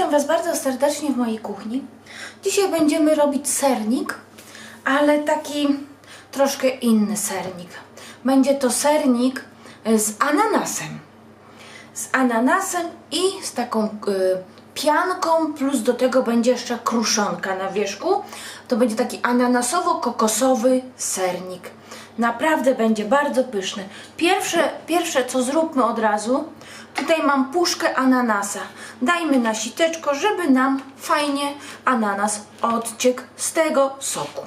Witam Was bardzo serdecznie w mojej kuchni. Dzisiaj będziemy robić sernik, ale taki troszkę inny sernik. Będzie to sernik z ananasem. Z ananasem i z taką y, pianką, plus do tego będzie jeszcze kruszonka na wierzchu. To będzie taki ananasowo-kokosowy sernik. Naprawdę będzie bardzo pyszny. Pierwsze, pierwsze co zróbmy od razu, tutaj mam puszkę ananasa. Dajmy na siteczko, żeby nam fajnie ananas odciekł z tego soku.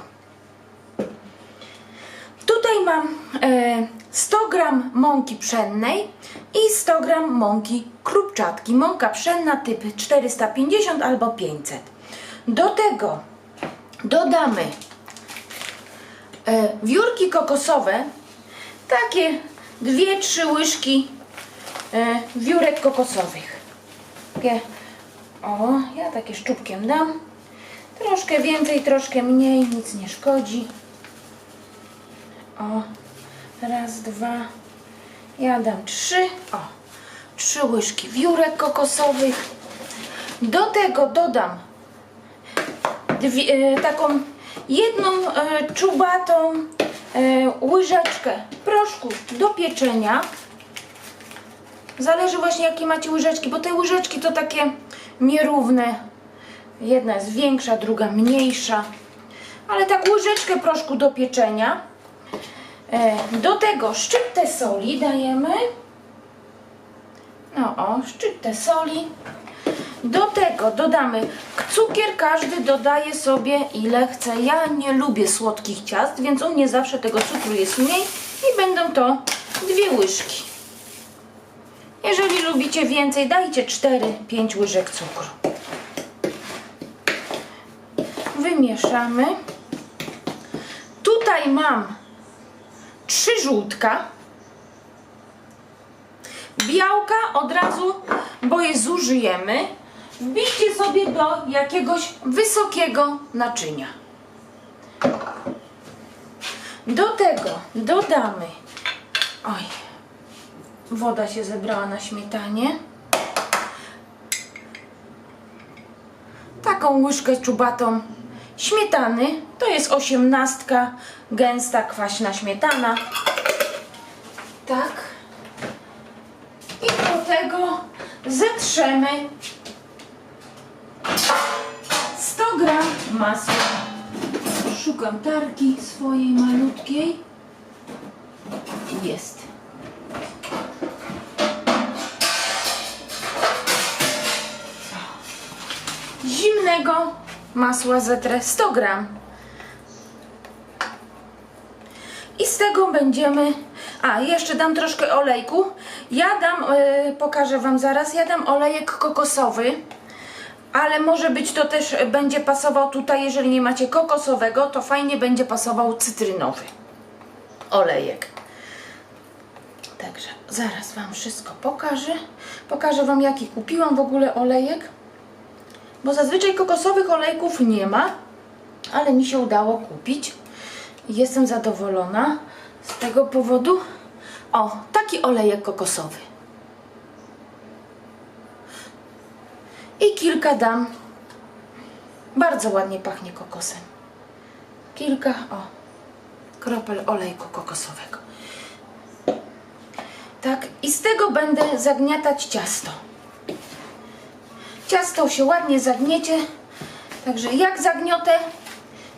Tutaj mam e, 100 gram mąki pszennej i 100 gram mąki krupczatki. Mąka pszenna typ 450 albo 500. Do tego dodamy e, wiórki kokosowe, takie 2-3 łyżki e, wiórek kokosowych. Takie, o, ja takie szczupkiem dam. Troszkę więcej, troszkę mniej, nic nie szkodzi. O, raz, dwa, ja dam trzy, o, trzy łyżki wiórek kokosowych. Do tego dodam dwie, e, taką jedną e, czubatą e, łyżeczkę proszku do pieczenia. Zależy właśnie jakie macie łyżeczki, bo te łyżeczki to takie nierówne. Jedna jest większa, druga mniejsza. Ale tak łyżeczkę proszku do pieczenia. E, Do tego szczyptę soli dajemy. No o, szczyptę soli. Do tego dodamy cukier, każdy dodaje sobie ile chce. Ja nie lubię słodkich ciast, więc u mnie zawsze tego cukru jest mniej i będą to dwie łyżki. Jeżeli lubicie więcej, dajcie 4-5 łyżek cukru. Wymieszamy. Tutaj mam trzy żółtka. Białka od razu, bo je zużyjemy. Wbijcie sobie do jakiegoś wysokiego naczynia. Do tego dodamy. Oj, woda się zebrała na śmietanie. Taką łyżkę czubatą śmietany. To jest osiemnastka gęsta, kwaśna śmietana. Tak. I do tego zetrzemy 100 gram masła. Szukam tarki swojej malutkiej. Jest. Masła zetrę 100 gram. I z tego będziemy. A, jeszcze dam troszkę olejku. Ja dam, e, pokażę Wam zaraz, ja dam olejek kokosowy, ale może być to też, e, będzie pasował tutaj, jeżeli nie macie kokosowego, to fajnie będzie pasował cytrynowy olejek. Także zaraz Wam wszystko pokażę. Pokażę Wam, jaki kupiłam w ogóle olejek, bo zazwyczaj kokosowych olejków nie ma, ale mi się udało kupić. Jestem zadowolona z tego powodu. O, taki olejek kokosowy. I kilka dam. Bardzo ładnie pachnie kokosem. Kilka, o, kropel olejku kokosowego. Tak, i z tego będę zagniatać ciasto. Ciasto się ładnie zagniecie. Także jak zagniotę,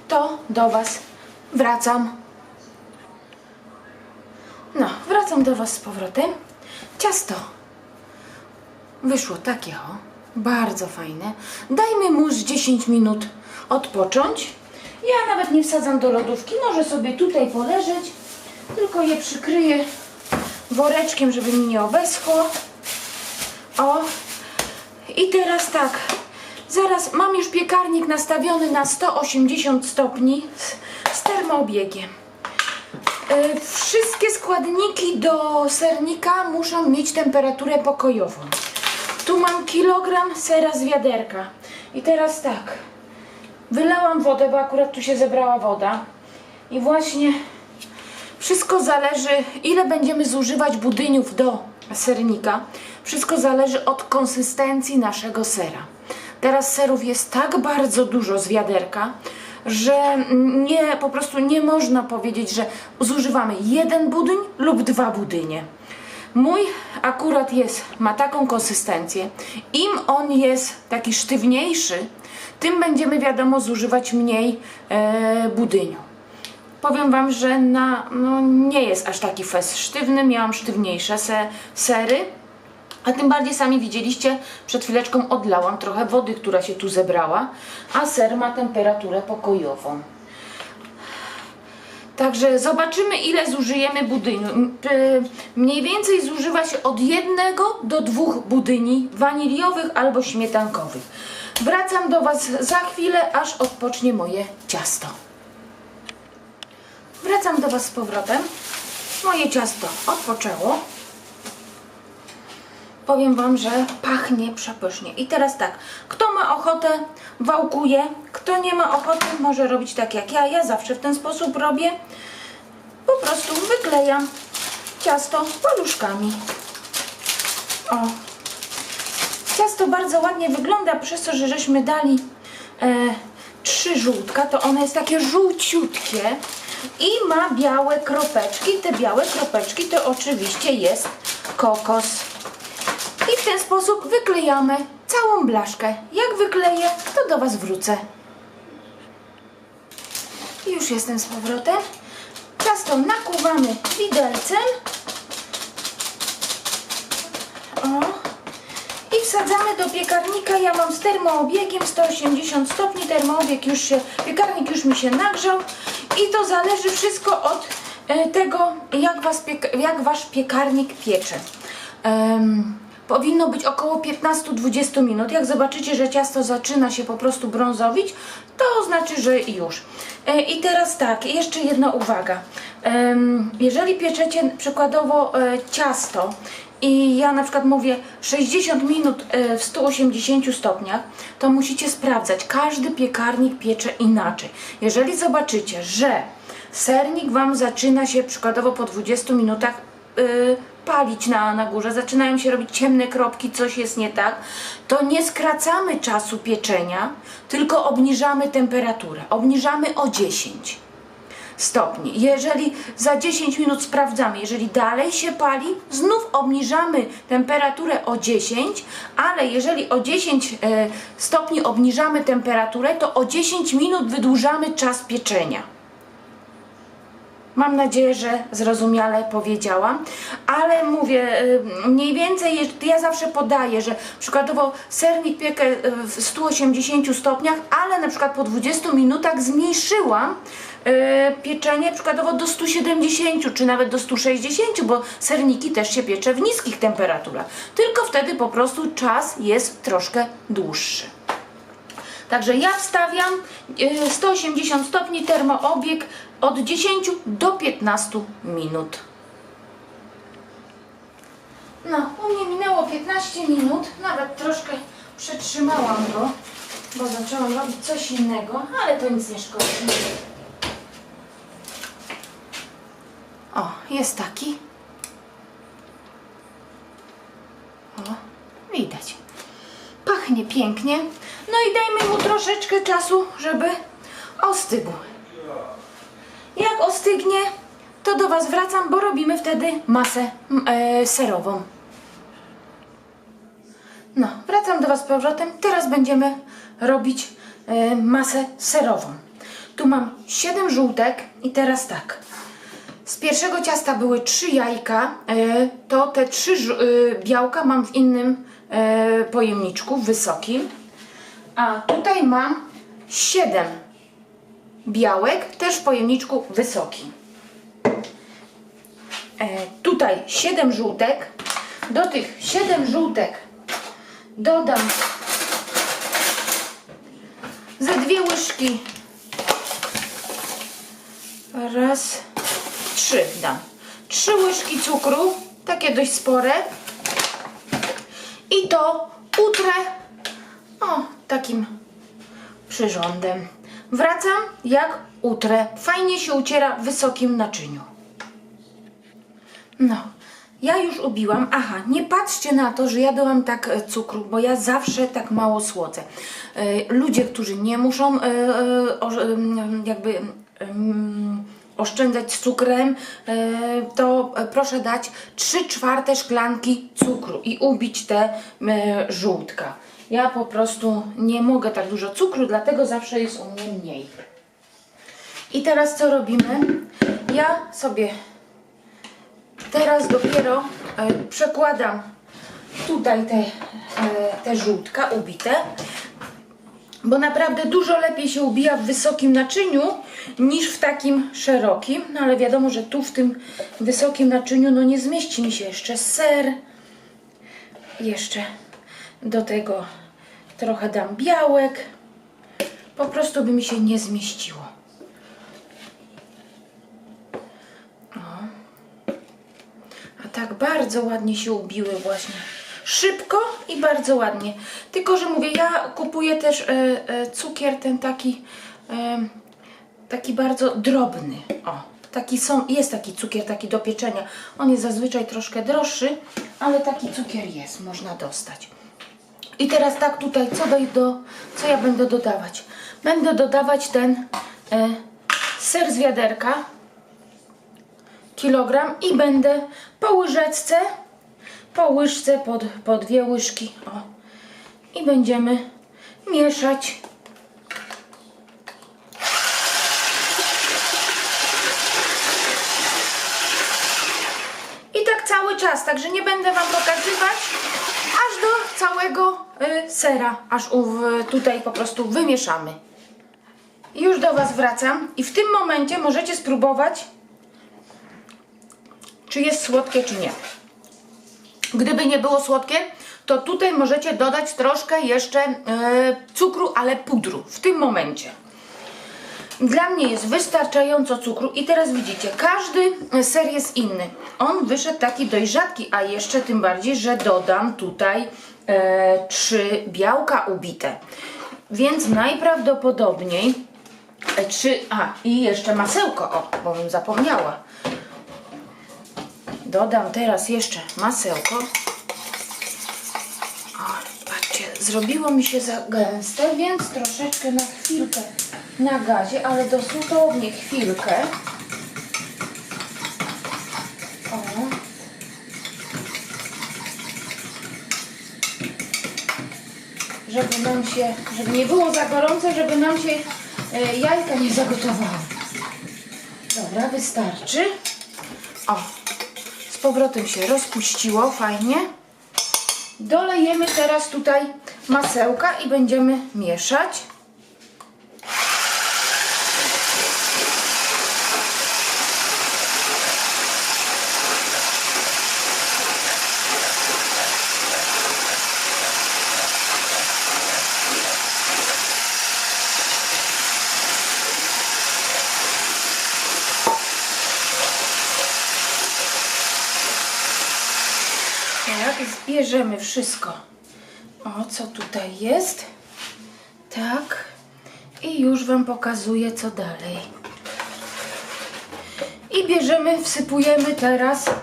to do Was wracam. No, wracam do Was z powrotem. Ciasto wyszło takie o, bardzo fajne. Dajmy mu z 10 minut odpocząć. Ja nawet nie wsadzam do lodówki, może sobie tutaj poleżeć, tylko je przykryję woreczkiem, żeby mi nie obeschło. O, i teraz tak, zaraz mam już piekarnik nastawiony na 180 stopni z, z termoobiegiem. E, Wszystkie składniki do sernika muszą mieć temperaturę pokojową. Tu mam kilogram sera z wiaderka. I teraz tak, wylałam wodę, bo akurat tu się zebrała woda. I właśnie wszystko zależy, ile będziemy zużywać budyniów do sernika. Wszystko zależy od konsystencji naszego sera. Teraz serów jest tak bardzo dużo z wiaderka, że nie, po prostu nie można powiedzieć, że zużywamy jeden budyń lub dwa budynie. Mój akurat jest, ma taką konsystencję. Im on jest taki sztywniejszy, tym będziemy wiadomo zużywać mniej e, budyniu. Powiem Wam, że na, no, nie jest aż taki fest sztywny, miałam sztywniejsze se, sery. A tym bardziej sami widzieliście, przed chwileczką odlałam trochę wody, która się tu zebrała, a ser ma temperaturę pokojową. Także zobaczymy, ile zużyjemy budyniu. Mniej więcej zużywa się od jednego do dwóch budyni waniliowych albo śmietankowych. Wracam do Was za chwilę, aż odpocznie moje ciasto. Wracam do Was z powrotem. Moje ciasto odpoczęło. Powiem Wam, że pachnie przepysznie. I teraz tak, kto ma ochotę, wałkuje. Kto nie ma ochoty, może robić tak jak ja. Ja zawsze w ten sposób robię. Po prostu wyklejam ciasto paluszkami. O. Ciasto bardzo ładnie wygląda, przez to, że żeśmy dali e, trzy żółtka, to ono jest takie żółciutkie i ma białe kropeczki. Te białe kropeczki to oczywiście jest kokos. I w ten sposób wyklejamy całą blaszkę. Jak wykleję, to do Was wrócę. Już jestem z powrotem. Ciasto nakłuwamy widelcem. O. I wsadzamy do piekarnika. Ja mam z termoobiegiem 180 stopni. Termoobieg już się, piekarnik już mi się nagrzał. I to zależy wszystko od e, tego, jak, was jak Wasz piekarnik piecze. Em, powinno być około 15-20 minut. Jak zobaczycie, że ciasto zaczyna się po prostu brązowić, to znaczy, że już. E, I teraz tak, jeszcze jedna uwaga. Jeżeli pieczecie przykładowo e, ciasto i ja na przykład mówię 60 minut e, w 180 stopniach, to musicie sprawdzać. Każdy piekarnik piecze inaczej. Jeżeli zobaczycie, że sernik Wam zaczyna się przykładowo po 20 minutach palić na, na górze, zaczynają się robić ciemne kropki, coś jest nie tak, to nie skracamy czasu pieczenia, tylko obniżamy temperaturę. Obniżamy o 10 stopni. Jeżeli za 10 minut sprawdzamy, jeżeli dalej się pali, znów obniżamy temperaturę o 10, ale jeżeli o 10 e, stopni obniżamy temperaturę, to o 10 minut wydłużamy czas pieczenia. Mam nadzieję, że zrozumiale powiedziałam, ale mówię, y, mniej więcej ja zawsze podaję, że przykładowo sernik piekę y, w 180 stopniach, ale na przykład po 20 minutach zmniejszyłam y, pieczenie przykładowo do 170 czy nawet do 160, bo serniki też się piecze w niskich temperaturach. Tylko wtedy po prostu czas jest troszkę dłuższy. Także ja wstawiam y, 180 stopni termoobieg od 10 do 15 minut. No, u mnie minęło 15 minut, nawet troszkę przetrzymałam go, bo zaczęłam robić coś innego, ale to nic nie szkodzi. O, jest taki. O, widać. Pachnie pięknie. No i dajmy mu troszeczkę czasu, żeby ostygł. Ostygnie, to do Was wracam, bo robimy wtedy masę e, serową. No, wracam do Was z powrotem. Teraz będziemy robić e, masę serową. Tu mam 7 żółtek i teraz tak. Z pierwszego ciasta były 3 jajka, e, to te 3 białka mam w innym e, pojemniczku, wysokim. A tutaj mam 7 białek, też w pojemniczku wysokim. E, tutaj 7 żółtek. Do tych 7 żółtek dodam ze dwie łyżki. Raz, trzy dam. Trzy łyżki cukru, takie dość spore. I to utrę o, takim przyrządem. Wracam jak utrę. Fajnie się uciera w wysokim naczyniu. No, Ja już ubiłam. Aha, nie patrzcie na to, że ja dałam tak e, cukru, bo ja zawsze tak mało słodzę. E, Ludzie, którzy nie muszą e, jakby oszczędzać cukrem, to proszę dać 3 czwarte szklanki cukru i ubić te żółtka. Ja po prostu nie mogę tak dużo cukru, dlatego zawsze jest u mnie mniej. I teraz co robimy? Ja sobie teraz dopiero e, przekładam tutaj te, e, te żółtka ubite, bo naprawdę dużo lepiej się ubija w wysokim naczyniu niż w takim szerokim, no ale wiadomo, że tu w tym wysokim naczyniu no nie zmieści mi się jeszcze ser, jeszcze do tego trochę dam białek, po prostu by mi się nie zmieściło. A tak bardzo ładnie się ubiły właśnie. Szybko i bardzo ładnie. Tylko, że mówię, ja kupuję też e, e, cukier ten taki e, taki bardzo drobny. O, taki są, jest taki cukier taki do pieczenia. On jest zazwyczaj troszkę droższy, ale taki cukier jest, można dostać. I teraz tak tutaj, co, do, do, co ja będę dodawać? Będę dodawać ten e, ser z wiaderka, kilogram i będę po łyżeczce, po łyżce, po, po dwie łyżki, o. I będziemy mieszać. I tak cały czas, także nie będę Wam pokazywać, aż do całego sera, aż tutaj po prostu wymieszamy. Już do Was wracam i w tym momencie możecie spróbować czy jest słodkie, czy nie. Gdyby nie było słodkie, to tutaj możecie dodać troszkę jeszcze e, cukru, ale pudru w tym momencie. Dla mnie jest wystarczająco cukru i teraz widzicie, każdy ser jest inny. On wyszedł taki dość rzadki, a jeszcze tym bardziej, że dodam tutaj e, trzy białka ubite. Więc najprawdopodobniej e, trzy, a i jeszcze masełko, o, bo bym zapomniała. Dodam teraz jeszcze masełko. O, patrzcie, zrobiło mi się za gęste, więc troszeczkę na chwilkę na gazie, ale dosłownie chwilkę. O. Żeby nam się, żeby nie było za gorące, żeby nam się e, jajka nie zagotowały. Dobra, wystarczy. O, z powrotem się rozpuściło, fajnie. Dolejemy teraz tutaj masełka i będziemy mieszać. Tak, zbierzemy wszystko. O, co tutaj jest. Tak. I już Wam pokazuję, co dalej. I bierzemy, wsypujemy teraz e,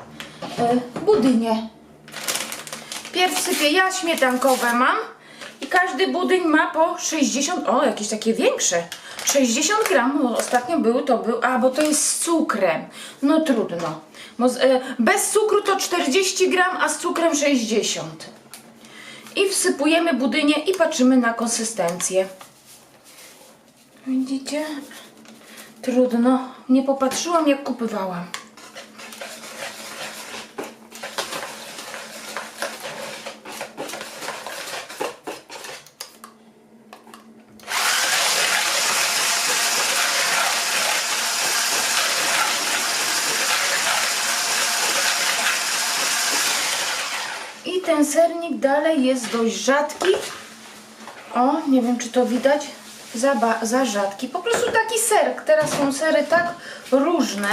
budynie. Pierw sypię ja śmietankowe mam. I każdy budyń ma po 60, o jakieś takie większe. 60 gram, bo ostatnio były to był, a bo to jest z cukrem. No trudno. E, bez cukru to 40 gram, a z cukrem 60. I wsypujemy budynie i patrzymy na konsystencję. Widzicie? Trudno. Nie popatrzyłam jak kupywałam. I ten sernik dalej jest dość rzadki. O, nie wiem czy to widać. Za, za rzadki. Po prostu taki serek. Teraz są sery tak różne,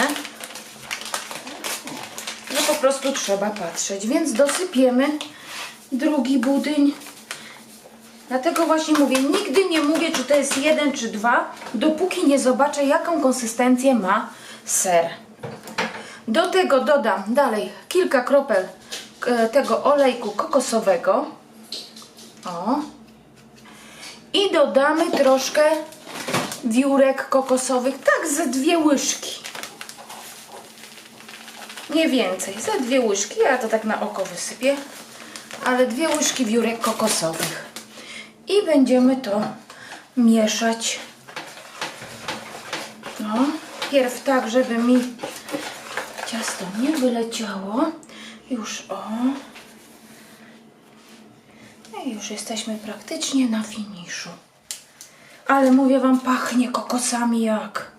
że po prostu trzeba patrzeć. Więc dosypiemy drugi budyń. Dlatego właśnie mówię, nigdy nie mówię, czy to jest jeden, czy dwa, dopóki nie zobaczę, jaką konsystencję ma ser. Do tego dodam dalej kilka kropel tego olejku kokosowego. O. I dodamy troszkę wiórek kokosowych, tak ze dwie łyżki. Nie więcej, ze dwie łyżki, ja to tak na oko wysypię, ale dwie łyżki wiórek kokosowych. I będziemy to mieszać. No, pierw tak, żeby mi ciasto nie wyleciało. Już o. No i już jesteśmy praktycznie na finiszu. Ale mówię wam, pachnie kokosami jak.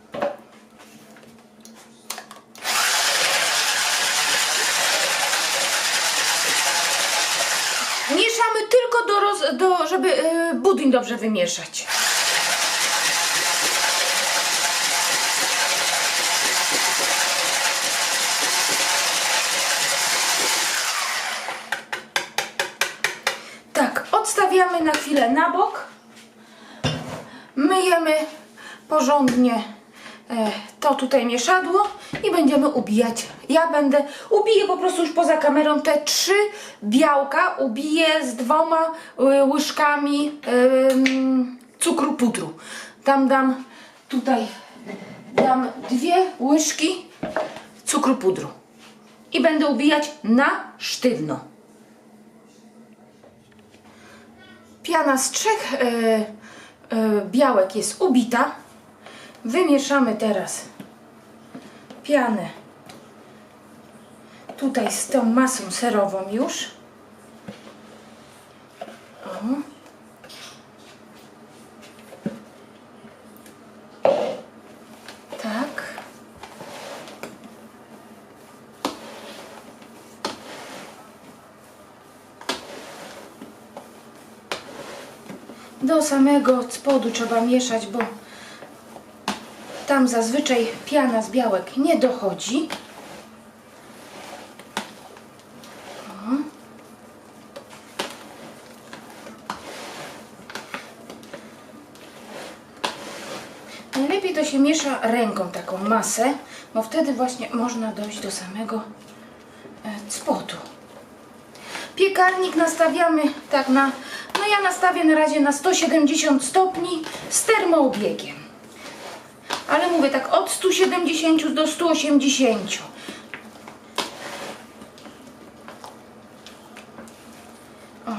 Mieszamy tylko do, roz, do żeby e, budyń dobrze wymieszać. Tak, odstawiamy na chwilę na bok. Myjemy porządnie e, to tutaj mieszadło i będziemy ubijać. Ja będę, ubiję po prostu już poza kamerą te trzy białka, ubiję z dwoma y, łyżkami ym, cukru pudru. Tam dam, tutaj dam dwie łyżki cukru pudru i będę ubijać na sztywno. Piana z trzech e, e, białek jest ubita. Wymieszamy teraz pianę tutaj z tą masą serową już. O. Tak. Do samego spodu trzeba mieszać, bo tam zazwyczaj piana z białek nie dochodzi. Najlepiej to się miesza ręką taką masę, bo wtedy właśnie można dojść do samego e, spodu. Piekarnik nastawiamy tak na, ja nastawię na razie na 170 stopni z termoobiegiem. Ale mówię tak od 170 do 180. O.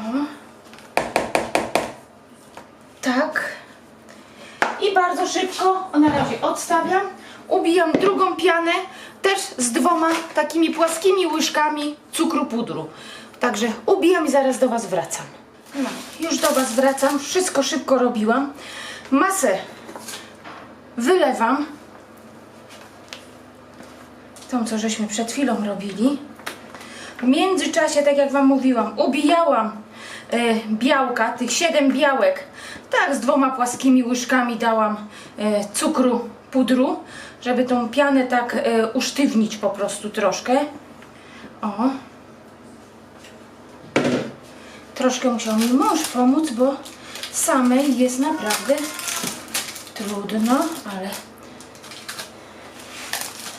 Tak. I bardzo szybko, na razie odstawiam, ubijam drugą pianę, też z dwoma takimi płaskimi łyżkami cukru pudru. Także ubijam i zaraz do Was wracam. No, już do Was wracam, wszystko szybko robiłam. Masę wylewam. Tą, co żeśmy przed chwilą robili. W międzyczasie, tak jak Wam mówiłam, ubijałam e, białka, tych 7 białek. Tak, z dwoma płaskimi łyżkami dałam e, cukru pudru, żeby tą pianę tak e, usztywnić po prostu troszkę. O. Troszkę musiał mi mąż pomóc, bo samej jest naprawdę trudno, ale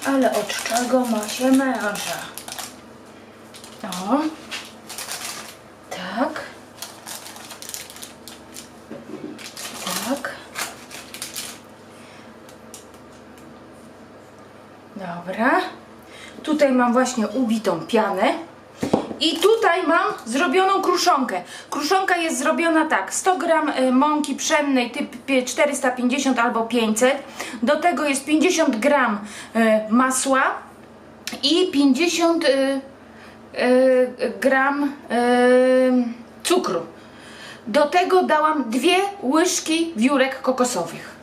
ale od czego ma się męża? O, tak, tak. Dobra. Tutaj mam właśnie ubitą pianę. I tutaj mam zrobioną kruszonkę. Kruszonka jest zrobiona tak, 100 gram y, mąki pszennej typ 450 albo 500. Do tego jest 50 gram y, masła i 50 y, gram cukru. Do tego dałam dwie łyżki wiórek kokosowych.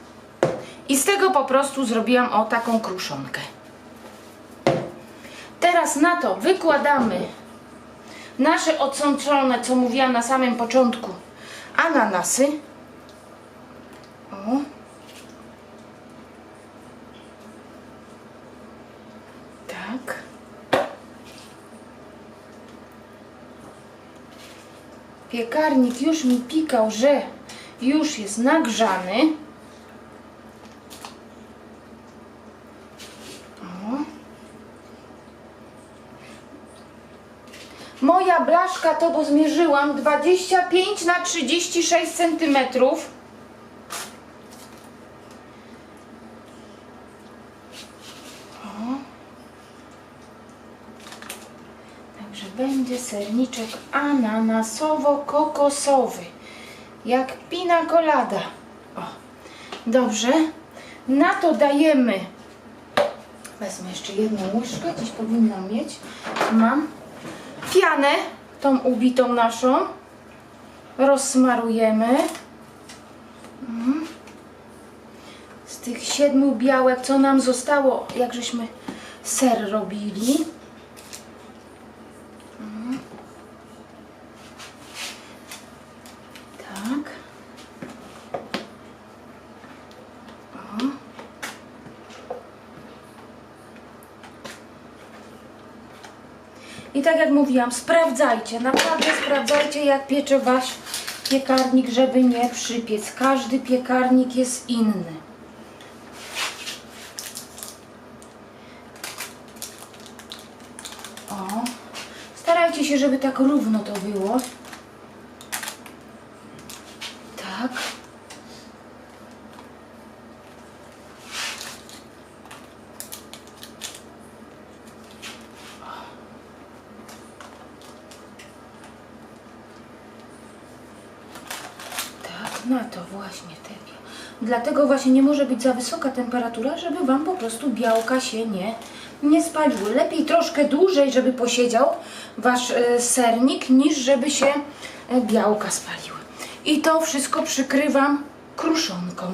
I z tego po prostu zrobiłam o taką kruszonkę. Teraz na to wykładamy nasze odsączone, co mówiłam na samym początku, ananasy. O. Tak. Piekarnik już mi pikał, że już jest nagrzany. O. Moja blaszka to, bo zmierzyłam 25 na 36 centymetrów. Także będzie serniczek ananasowo-kokosowy. Jak pina colada. O, dobrze. Na to dajemy. Wezmę jeszcze jedną łyżkę, gdzieś powinnam mieć. Mam pianę, tą ubitą naszą. Rozsmarujemy. Mhm. Z tych siedmiu białek, co nam zostało, jak żeśmy ser robili. Tak. O. I tak jak mówiłam, sprawdzajcie, naprawdę sprawdzajcie jak piecze wasz piekarnik, żeby nie przypiec. Każdy piekarnik jest inny. O, starajcie się, żeby tak równo to było. Tak. Tak, na to właśnie tepie. Dlatego właśnie nie może być za wysoka temperatura, żeby Wam po prostu białka się nie, nie spaliły. Lepiej troszkę dłużej, żeby posiedział Wasz e, sernik, niż żeby się e, białka spaliły. I to wszystko przykrywam kruszonką.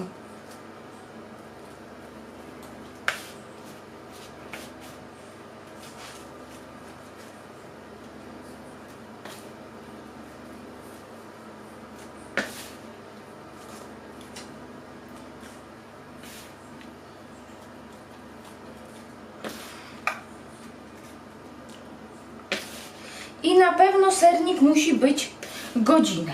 Na pewno sernik musi być godzinę.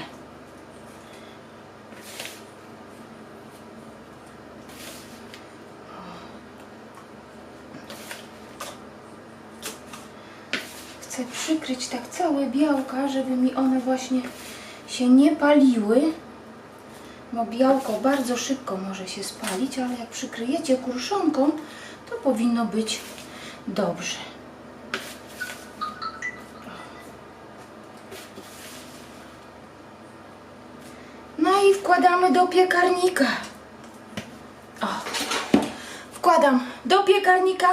Chcę przykryć tak całe białka, żeby mi one właśnie się nie paliły. Bo białko bardzo szybko może się spalić, ale jak przykryjecie kruszonką, to powinno być dobrze. No i wkładamy do piekarnika. O, wkładam do piekarnika.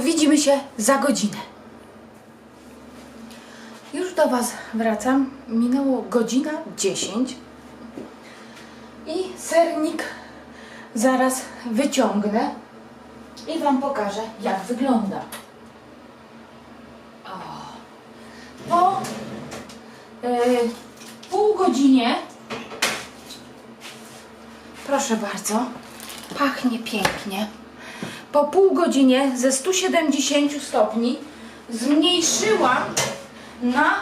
Widzimy się za godzinę. Już do Was wracam. Minęło godzina 10. I sernik zaraz wyciągnę i Wam pokażę, jak wygląda. O. Po yy, pół godzinie, proszę bardzo, pachnie pięknie. Po pół godzinie ze 170 stopni zmniejszyłam na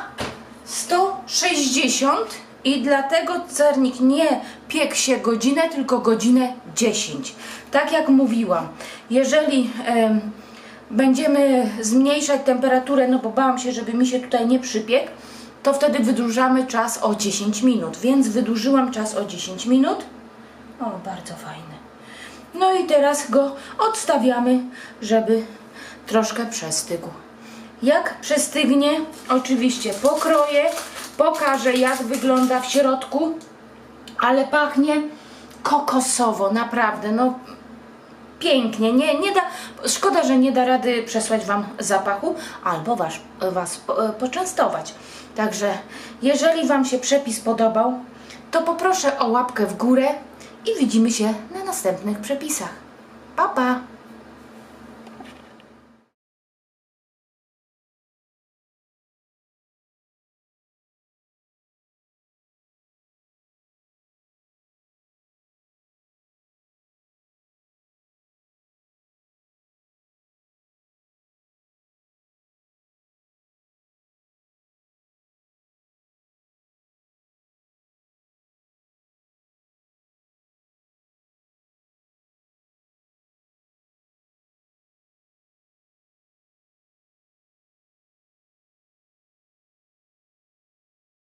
160 i dlatego sernik nie piekł się godzinę, tylko godzinę 10. Tak jak mówiłam, jeżeli em, będziemy zmniejszać temperaturę, no bo bałam się, żeby mi się tutaj nie przypiekł, to wtedy wydłużamy czas o 10 minut, więc wydłużyłam czas o 10 minut. O, bardzo fajny. No i teraz go odstawiamy, żeby troszkę przestygł. Jak przestygnie, oczywiście pokroję, pokażę jak wygląda w środku, ale pachnie kokosowo, naprawdę, no pięknie, nie, nie da, szkoda, że nie da rady przesłać Wam zapachu albo was, was e, poczęstować. Także jeżeli Wam się przepis podobał, to poproszę o łapkę w górę i widzimy się na następnych przepisach. Pa, pa!